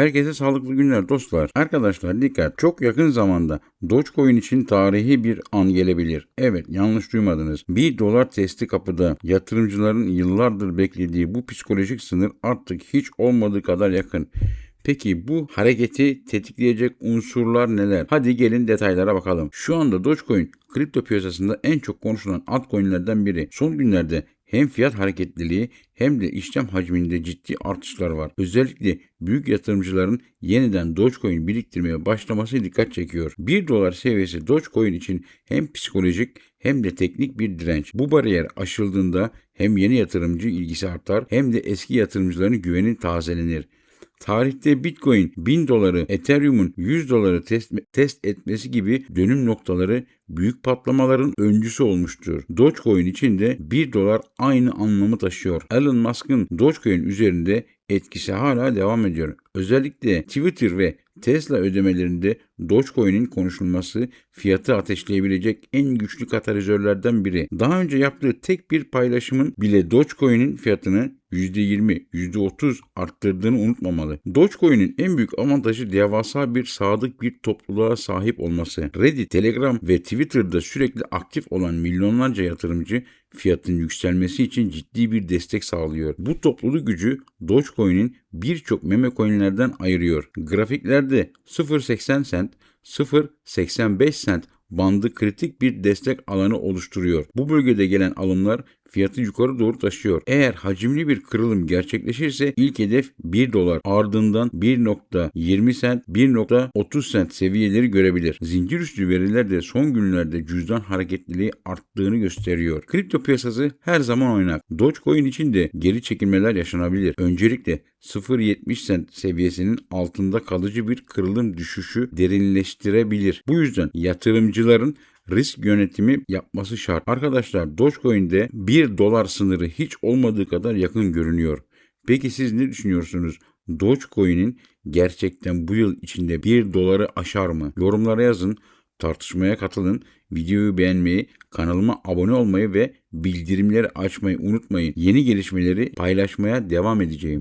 Herkese sağlıklı günler dostlar. Arkadaşlar dikkat. Çok yakın zamanda Dogecoin için tarihi bir an gelebilir. Evet yanlış duymadınız. 1 dolar testi kapıda. Yatırımcıların yıllardır beklediği bu psikolojik sınır artık hiç olmadığı kadar yakın. Peki bu hareketi tetikleyecek unsurlar neler? Hadi gelin detaylara bakalım. Şu anda Dogecoin kripto piyasasında en çok konuşulan altcoin'lerden biri. Son günlerde hem fiyat hareketliliği hem de işlem hacminde ciddi artışlar var. Özellikle büyük yatırımcıların yeniden Dogecoin biriktirmeye başlaması dikkat çekiyor. 1 dolar seviyesi Dogecoin için hem psikolojik hem de teknik bir direnç. Bu bariyer aşıldığında hem yeni yatırımcı ilgisi artar hem de eski yatırımcıların güveni tazelenir. Tarihte Bitcoin 1000 doları, Ethereum'un 100 doları test, test etmesi gibi dönüm noktaları büyük patlamaların öncüsü olmuştur. Dogecoin için de 1 dolar aynı anlamı taşıyor. Elon Musk'ın Dogecoin üzerinde etkisi hala devam ediyor. Özellikle Twitter ve Tesla ödemelerinde Dogecoin'in konuşulması fiyatı ateşleyebilecek en güçlü katalizörlerden biri. Daha önce yaptığı tek bir paylaşımın bile Dogecoin'in fiyatını %20, %30 arttırdığını unutmamalı. Dogecoin'in en büyük avantajı devasa bir sadık bir topluluğa sahip olması. Reddit, Telegram ve Twitter'da sürekli aktif olan milyonlarca yatırımcı fiyatın yükselmesi için ciddi bir destek sağlıyor. Bu topluluk gücü Dogecoin'in birçok meme coinlerden ayırıyor. Grafiklerde 0.80 sent, 0.85 sent bandı kritik bir destek alanı oluşturuyor. Bu bölgede gelen alımlar fiyatı yukarı doğru taşıyor. Eğer hacimli bir kırılım gerçekleşirse ilk hedef 1 dolar ardından 1.20 sent 1.30 sent seviyeleri görebilir. Zincir üstü veriler de son günlerde cüzdan hareketliliği arttığını gösteriyor. Kripto piyasası her zaman oynak. Dogecoin için de geri çekilmeler yaşanabilir. Öncelikle 0.70 sent seviyesinin altında kalıcı bir kırılım düşüşü derinleştirebilir. Bu yüzden yatırımcıların risk yönetimi yapması şart. Arkadaşlar Dogecoin'de 1 dolar sınırı hiç olmadığı kadar yakın görünüyor. Peki siz ne düşünüyorsunuz? Dogecoin'in gerçekten bu yıl içinde 1 doları aşar mı? Yorumlara yazın, tartışmaya katılın, videoyu beğenmeyi, kanalıma abone olmayı ve bildirimleri açmayı unutmayın. Yeni gelişmeleri paylaşmaya devam edeceğim.